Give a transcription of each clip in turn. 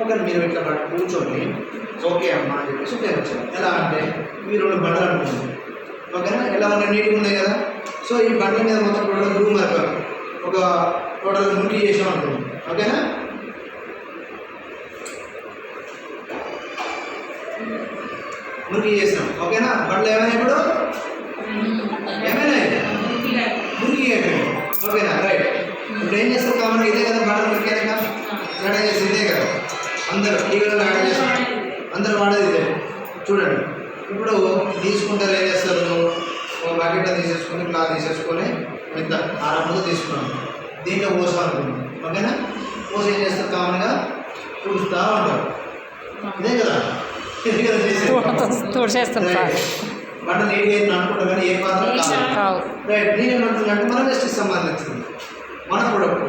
ఒక మీరు ఇట్లా పట్టు కూర్చొని ఓకే అమ్మా అని చెప్పేసి నేను వచ్చాను ఎలా అంటే మీరు రెండు బండలు అనుకుంటుంది ఓకేనా? ఎలా ఉన్నాయి నీట్గా ఉన్నాయి కదా? సో ఈ బండ్ల మీద మొత్తం టోటల్ రూమ్ వర్క్ ఒక టోటల్ మురికి చేసాం అనుకుంటుంది ఓకేనా? మురికి చేసాం. ఓకేనా? బండ్లు ఏమైనా ఇప్పుడు? అందరూ టీవీలో గడ చేస్తాం అందరూ వాడేది ఇదే. చూడండి. ఇప్పుడు తీసుకుంటారు ఏం చేస్తారు? ఒక బకెట్ తీసేసుకొని క్లాత్ తీసేసుకొని ఇంత ఆరు ముందు తీసుకున్నాం. దీంట్లో పోసాలనుకున్నాం ఓకేనా? పోసి ఏం చేస్తారు? కామన్గా చూస్తూ ఉంటారు. ఇదే కదా? ఇది కదా చేసేది. అయితే అనుకుంటాం కానీ ఏ పాత్ర కాదు. రైట్. నేనేమంటున్నానంటే మన వెస్ట్కి సంబంధించింది మన ప్రొడక్ట్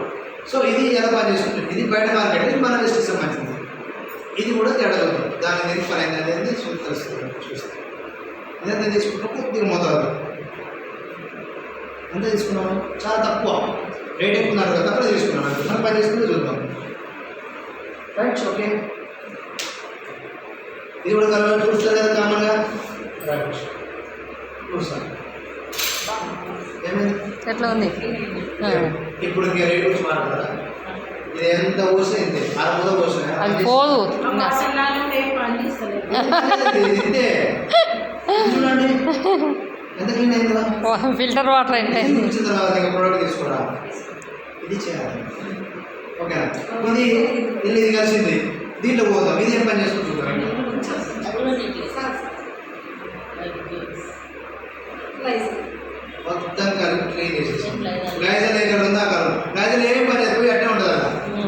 సో ఇది ఎలా పని చేసుకుంటుంది ఇది బయట మార్కెట్ ఇది మన వెస్ట్కి సంబంధించింది ఇది కూడా తేడా ఉంది. దాని అయింది అనేది తెలుస్తుంది చూస్తే ఇదంతా తీసుకుంటాం కొద్దిగా మోతాదు ఎంత తీసుకున్నాము చాలా తక్కువ. రేట్ ఎక్కువ ఉన్నారు కదా తక్కువ తీసుకున్నాం అంతే. మనం పని చేసుకుంటే చూద్దాం. రైట్ ఓకే ఇది కూడా కలర్ చూస్తారు కదా కామన్గా? రైట్ చూస్తాను. ఏమైంది? ఎట్లా ఉంది. ఇప్పుడు ఇంకా రేట్ గురించి మాట్లాడరా అరముద పోసిన అది పోదు. ఇంతే చూడండి. ఎంత క్లీన్ అయింది కదా ఫిల్టర్ వాటర్ అంటే చూపించిన తర్వాత ఇంకా ప్రోడక్ట్ తీసుకోరా? ఇది చేయాలి. ఓకేనా? ఇది ఇల్లు ఇది కలిసింది. దీంట్లో పోతాం ఇది ఏం పని చూద్దాం మొత్తం కలిపి క్లీన్ చేసేసి గ్లైజర్ ఎక్కడ ఉందా అక్కడ గ్లైజర్ ఏం పని చేయదు పోయి అట్టే ఉంటుంది కదా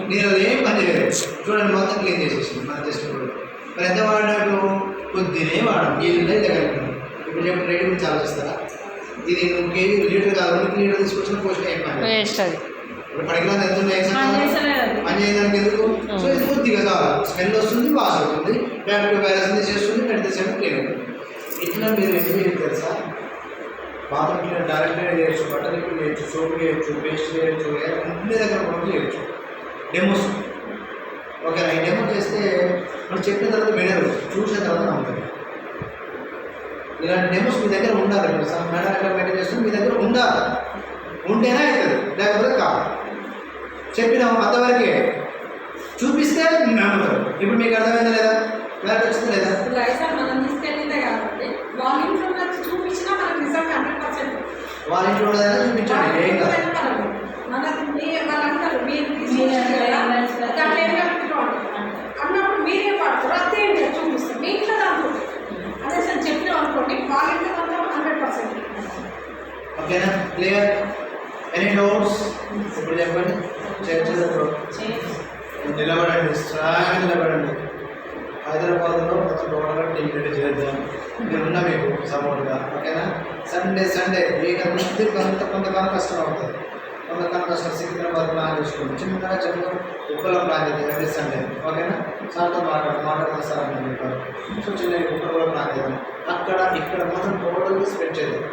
నేను అది ఏం పని చేయలేదు చూడండి మొత్తం క్లీన్ చేసేసి మన జస్ట్ ఇప్పుడు మరి ఎంత వాడినట్టు కొద్దినే వాడడం. ఈ ఇల్లు దగ్గర ఇప్పుడు చెప్పిన రేటు గురించి ఆలోచిస్తారా ఇది నువ్వు కేజీ లీటర్ కాదు రెండు లీటర్ తీసుకొచ్చిన. వేస్ట్ అది. ఇప్పుడు పరికరాలు ఎంత ఉన్నాయి పని చేయడానికి ఎందుకు? సో ఇది కొద్దిగా స్మెల్ వస్తుంది వాసన అవుతుంది బ్యాక్టీరియా వైరస్ చేస్తుంది పెడితే సైడ్ క్లీన్ అవుతుంది. ఇట్లా మీరు ఏం చేయరు తెలుసా? బాత్రూమ్ క్లీన్ డైరెక్ట్ చేయొచ్చు బట్టలు క్లీన్ చేయొచ్చు సోప్ చేయొచ్చు పేస్ట్ చేయొచ్చు అన్ని దగ్గర కూడా చేయొచ్చు. డెమోస్. ఓకేనా ఈ డెమో చేస్తే మనం చెప్పిన తర్వాత వినరు చూసిన తర్వాత ఇలాంటి డెమోస్ మీ దగ్గర ఉండాలి. సమ్ మేడం ఎట్లా మెయింటైన్ చేస్తుంది? మీ దగ్గర ఉండాలి. ఉంటేనే అవుతుంది. లేకపోతే కాదు. చెప్పినాము అంతవరకే. చూపిస్తే నమ్ముతారు ఇప్పుడు మీకు అర్థమైందా లేదా? క్లారిటీ వచ్చిందా లేదా? వాళ్ళ ఇంట్లో ఉన్నది చూపించినా ఉన్నదైనా చూపించండి. ఏం కాదు మనది మీ వాళ్ళు అంటారు మీరు తీసుకొచ్చారు కదా దాంట్లో ఏం కలుపుకోండి అన్నప్పుడు మీరే పడతారు అంతే ఏంటి చూపిస్తారు మీ ఇంట్లో దాంట్లో అదే సార్ చెప్పినాం అనుకోండి వాళ్ళ ఇంట్లో దాంట్లో హండ్రెడ్ పర్సెంట్ ఓకేనా క్లియర్ ఎనీ డౌట్స్ ఇప్పుడు చెప్పండి. చర్చలో నిలబడండి. స్ట్రాంగ్ నిలబడండి. హైదరాబాద్లో ప్రతి టోటల్గా టికెట్ చేద్దాం. మీరున్న మీకు సపోర్ట్గా ఓకేనా సండే సండే మీకు అంతే కొంత కొంతకాలం కష్టం అవుతుంది. కొంతకాలం కష్టం. సికింద్రాబాద్ ప్లాన్ చేసుకోండి చిన్నగా చెప్పు. ఉప్పలో ప్లాన్ చేద్దాం ఎవ్రీ సండే ఓకేనా సార్తో మాట్లాడు. మాట్లాడతాను సార్ అని చెప్పారు. సో చిన్న ఉప్పలో ప్లాన్ చేద్దాం. అక్కడ ఇక్కడ మాత్రం టోటల్గా స్ప్రెడ్ చేద్దాం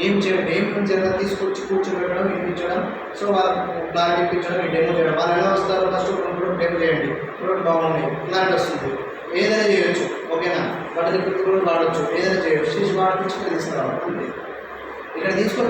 ఏం చేయడం ఏం పని చేయాలో తీసుకొచ్చి కూర్చోబెట్టడం ఇప్పించడం సో వాళ్ళకి ప్లాన్ ఇప్పించడం డెమో చేయడం. వాళ్ళు ఎలా వస్తారో ఫస్ట్ ప్రొడక్ట్ డెమో చేయండి. ప్రోడక్ట్ బాగున్నాయి ఇలాంటి వస్తుంది. ఏదైనా చేయొచ్చు. ఓకేనా? వాటి కూడా వాడచ్చు. ఏదైనా చేయొచ్చు. చేసి వాడిపించి ఇక్కడ తీసుకురావాలి. ఇక్కడ తీసుకొచ్చి